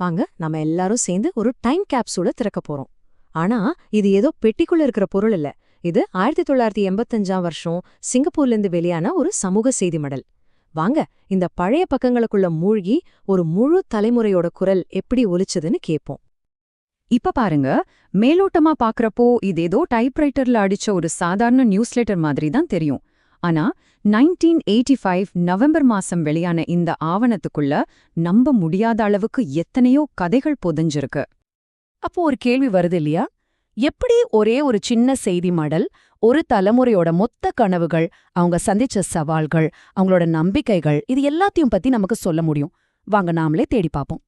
வாங்க நம்ம எல்லாரும் சேர்ந்து ஒரு டைம் கேப்சூல திறக்க போறோம். ஆனா இது ஏதோ பெட்டிக்குள்ள இருக்கிற பொருள் இல்ல. இது ஆயிரத்தி தொள்ளாயிரத்தி எண்பத்தஞ்சாம் வருஷம் சிங்கப்பூர்ல இருந்து வெளியான ஒரு சமூக செய்தி மடல். வாங்க இந்த பழைய பக்கங்களுக்குள்ள மூழ்கி ஒரு முழு தலைமுறையோட குரல் எப்படி ஒலிச்சதுன்னு கேட்போம் இப்ப பாருங்க மேலோட்டமா பாக்குறப்போ இது ஏதோ டைப்ரைட்டர்ல அடிச்ச ஒரு சாதாரண நியூஸ் லெட்டர் மாதிரி தான் தெரியும். ஆனா 1985 ஃபைவ் நவம்பர் மாசம் வெளியான இந்த ஆவணத்துக்குள்ள நம்ப முடியாத அளவுக்கு எத்தனையோ கதைகள் புதைஞ்சிருக்கு. அப்போ ஒரு கேள்வி வருது இல்லையா? எப்படி ஒரே ஒரு சின்ன செய்தி மடல் ஒரு தலைமுறையோட மொத்த கனவுகள் அவங்க சந்திச்ச சவால்கள் அவங்களோட நம்பிக்கைகள் இது எல்லாத்தையும் பத்தி நமக்கு சொல்ல முடியும். வாங்க நாமளே தேடி பார்ப்போம்.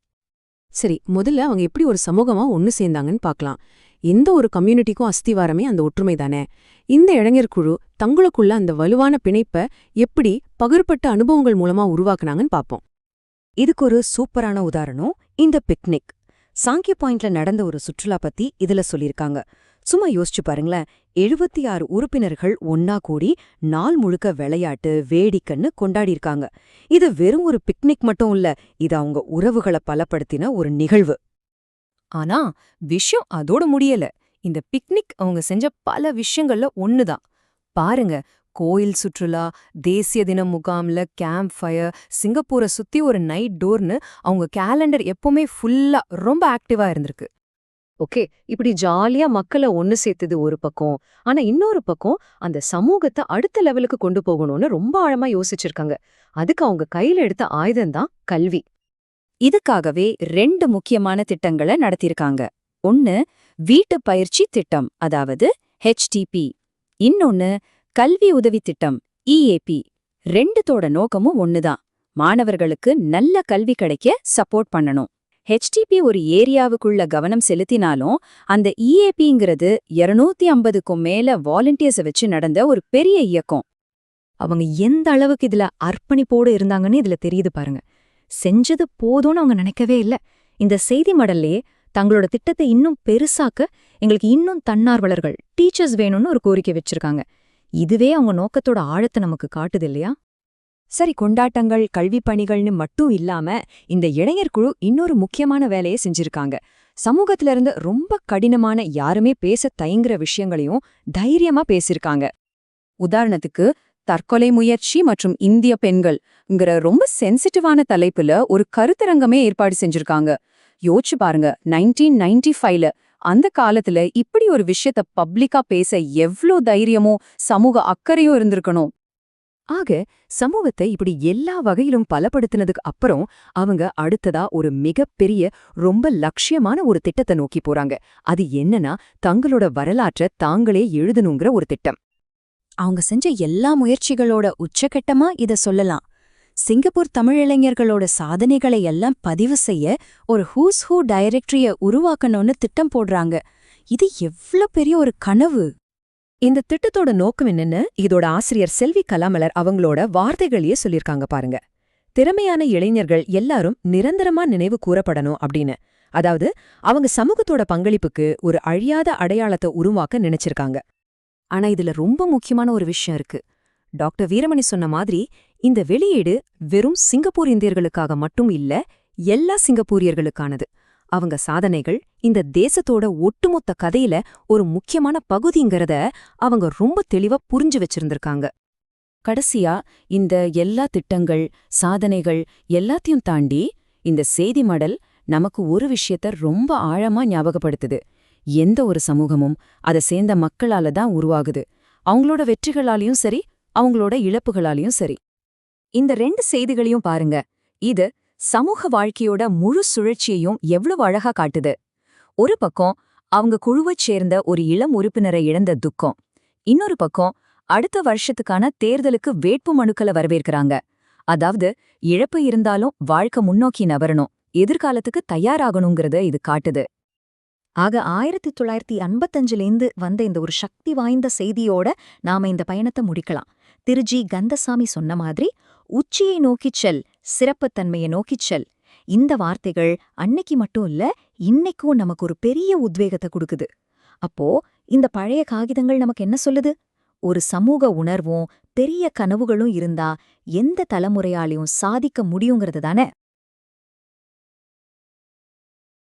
சரி முதல்ல அவங்க எப்படி ஒரு சமூகமா ஒன்னு சேர்ந்தாங்கன்னு பார்க்கலாம். எந்த ஒரு கம்யூனிட்டிக்கும் அஸ்திவாரமே அந்த ஒற்றுமை தானே? இந்த இளைஞர் குழு தங்களுக்குள்ள அந்த வலுவான பிணைப்ப எப்படி பகிர்பட்ட அனுபவங்கள் மூலமா உருவாக்குனாங்கன்னு பார்ப்போம். இதுக்கு ஒரு சூப்பரான உதாரணம் இந்த பிக்னிக். சாங்கிய பாயிண்ட்ல நடந்த ஒரு சுற்றுலா பத்தி இதுல சொல்லிருக்காங்க சும்மா யோசிச்சு பாருங்களேன் எழுபத்தி ஆறு உறுப்பினர்கள் ஒன்னா கூடி நாள் முழுக்க விளையாட்டு வேடிக்கைன்னு கொண்டாடியிருக்காங்க. இது வெறும் ஒரு பிக்னிக் மட்டும் இல்ல இது அவங்க உறவுகளை பலப்படுத்தின ஒரு நிகழ்வு. ஆனா விஷயம் அதோட முடியல. இந்த பிக்னிக் அவங்க செஞ்ச பல விஷயங்கள்ல ஒண்ணுதான். பாருங்க. கோயில் சுற்றுலா தேசிய தினம் முகாம்ல கேம்ப் ஃபயர் சிங்கப்பூரை சுத்தி ஒரு நைட் டோர்னு அவங்க கேலண்டர் எப்பவுமே ஃபுல்லா ரொம்ப ஆக்டிவா இருந்திருக்கு. ஓகே இப்படி ஜாலியா மக்களை ஒன்னு சேர்த்தது ஒரு பக்கம். ஆனா இன்னொரு பக்கம் அந்த சமூகத்தை அடுத்த லெவலுக்கு கொண்டு போகணும்னு ரொம்ப ஆழமா யோசிச்சிருக்காங்க. அதுக்கு அவங்க கையில எடுத்த ஆயுதம் தான் கல்வி. இதுக்காகவே ரெண்டு முக்கியமான திட்டங்களை நடத்தியிருக்காங்க ஒன்னு வீட்டு பயிற்சி திட்டம் அதாவது ஹெச்டிபி இன்னொன்னு கல்வி உதவி திட்டம் இஏபி ரெண்டுத்தோட நோக்கமும் ஒண்ணுதான். மாணவர்களுக்கு நல்ல கல்வி கிடைக்க சப்போர்ட் பண்ணணும். ஹெச்டிபி ஒரு ஏரியாவுக்குள்ள கவனம் செலுத்தினாலும் அந்த இஏபிங்கிறது இருநூத்தி ஐம்பதுக்கும் மேல வாலண்டியர்ஸை வச்சு நடந்த ஒரு பெரிய இயக்கம். அவங்க எந்த அளவுக்கு இதுல அர்ப்பணிப்போடு இருந்தாங்கன்னு இதுல தெரியுது பாருங்க. செஞ்சது போதும்னு அவங்க நினைக்கவே இல்ல. இந்த செய்தி மடல்லே தங்களோட திட்டத்தை இன்னும் பெருசாக்க எங்களுக்கு இன்னும் தன்னார்வலர்கள் டீச்சர்ஸ் வேணும்னு ஒரு கோரிக்கை வச்சிருக்காங்க. இதுவே அவங்க நோக்கத்தோட ஆழத்தை நமக்கு காட்டுது இல்லையா? சரி கொண்டாட்டங்கள் கல்வி பணிகள்னு மட்டும் இல்லாம இந்த இளைஞர் குழு இன்னொரு முக்கியமான வேலையை செஞ்சிருக்காங்க. சமூகத்துல இருந்து ரொம்ப கடினமான யாருமே பேச தயங்குற விஷயங்களையும் தைரியமா பேசிருக்காங்க. உதாரணத்துக்கு தற்கொலை முயற்சி மற்றும் இந்திய பெண்கள்ங்கிற ரொம்ப சென்சிட்டிவான தலைப்புல ஒரு கருத்தரங்கமே ஏற்பாடு செஞ்சிருக்காங்க. யோசிச்சு பாருங்க. நைன்டீன் நைன்டி ஃபைவ்ல அந்த காலத்துல இப்படி ஒரு விஷயத்த பப்ளிக்கா பேச எவ்ளோ தைரியமோ சமூக அக்கறையோ இருந்திருக்கணும் ஆக சமூகத்தை இப்படி எல்லா வகையிலும் பலப்படுத்தினதுக்கு அப்புறம் அவங்க அடுத்ததா ஒரு மிகப்பெரிய ரொம்ப லட்சியமான ஒரு திட்டத்தை நோக்கி போறாங்க. அது என்னன்னா தங்களோட வரலாற்றை தாங்களே எழுதணுங்கிற ஒரு திட்டம். அவங்க செஞ்ச எல்லா முயற்சிகளோட உச்சகட்டமா இத சொல்லலாம். சிங்கப்பூர் தமிழிளைஞர்களோட சாதனைகளை எல்லாம் பதிவு செய்ய ஒரு ஹூஸ் ஹூ டைரக்டரிய உருவாக்கணும்னு திட்டம் போடுறாங்க. இது எவ்ளோ பெரிய ஒரு கனவு? இந்த திட்டத்தோட நோக்கம் என்னன்னு இதோட ஆசிரியர் செல்வி கலாமலர் அவங்களோட வார்த்தைகளையே சொல்லிருக்காங்க பாருங்க. திறமையான இளைஞர்கள் எல்லாரும் நிரந்தரமா நினைவு கூறப்படணும் அப்படின்னு. அதாவது அவங்க சமூகத்தோட பங்களிப்புக்கு ஒரு அழியாத அடையாளத்தை உருவாக்க நினைச்சிருக்காங்க. ஆனா இதுல ரொம்ப முக்கியமான ஒரு விஷயம் இருக்கு. டாக்டர் வீரமணி சொன்ன மாதிரி இந்த வெளியீடு வெறும் சிங்கப்பூர் இந்தியர்களுக்காக மட்டும் இல்ல எல்லா சிங்கப்பூரியர்களுக்கானது. அவங்க சாதனைகள் இந்த தேசத்தோட ஒட்டுமொத்த கதையில ஒரு முக்கியமான பகுதிங்கிறத அவங்க ரொம்ப தெளிவா புரிஞ்சு வச்சிருந்திருக்காங்க. கடைசியா இந்த எல்லா திட்டங்கள் சாதனைகள் எல்லாத்தையும் தாண்டி இந்த செய்தி மடல் நமக்கு ஒரு விஷயத்த ரொம்ப ஆழமா ஞாபகப்படுத்துது. எந்த ஒரு சமூகமும் அதை சேர்ந்த மக்களால தான் உருவாகுது. அவங்களோட வெற்றிகளாலையும் சரி அவங்களோட இழப்புகளாலையும் சரி. இந்த ரெண்டு செய்திகளையும் பாருங்க. இது சமூக வாழ்க்கையோட முழு சுழற்சியையும் எவ்வளவு அழகா காட்டுது. ஒரு பக்கம் அவங்க குழுவைச் சேர்ந்த ஒரு இளம் உறுப்பினரை இழந்த துக்கம். இன்னொரு பக்கம் அடுத்த வருஷத்துக்கான தேர்தலுக்கு வேட்பு மனுக்களை வரவேற்கிறாங்க. அதாவது இழப்பு இருந்தாலும் வாழ்க்கை முன்னோக்கி நவரணும் எதிர்காலத்துக்கு தயாராகணுங்கிறத இது காட்டுது. ஆக ஆயிரத்தி தொள்ளாயிரத்தி ஐம்பத்தஞ்சுலேருந்து வந்த இந்த ஒரு சக்தி வாய்ந்த செய்தியோட நாம இந்த பயணத்தை முடிக்கலாம். திருஜி கந்தசாமி சொன்ன மாதிரி உச்சியை நோக்கிச் செல் சிறப்புத்தன்மையை நோக்கிச் செல். இந்த வார்த்தைகள் அன்னைக்கு மட்டும் இல்ல இன்னைக்கும் நமக்கு ஒரு பெரிய உத்வேகத்தை கொடுக்குது. அப்போ இந்த பழைய காகிதங்கள் நமக்கு என்ன சொல்லுது? ஒரு சமூக உணர்வும் பெரிய கனவுகளும் இருந்தா எந்த தலைமுறையாலையும் சாதிக்க முடியுங்கிறது தானே?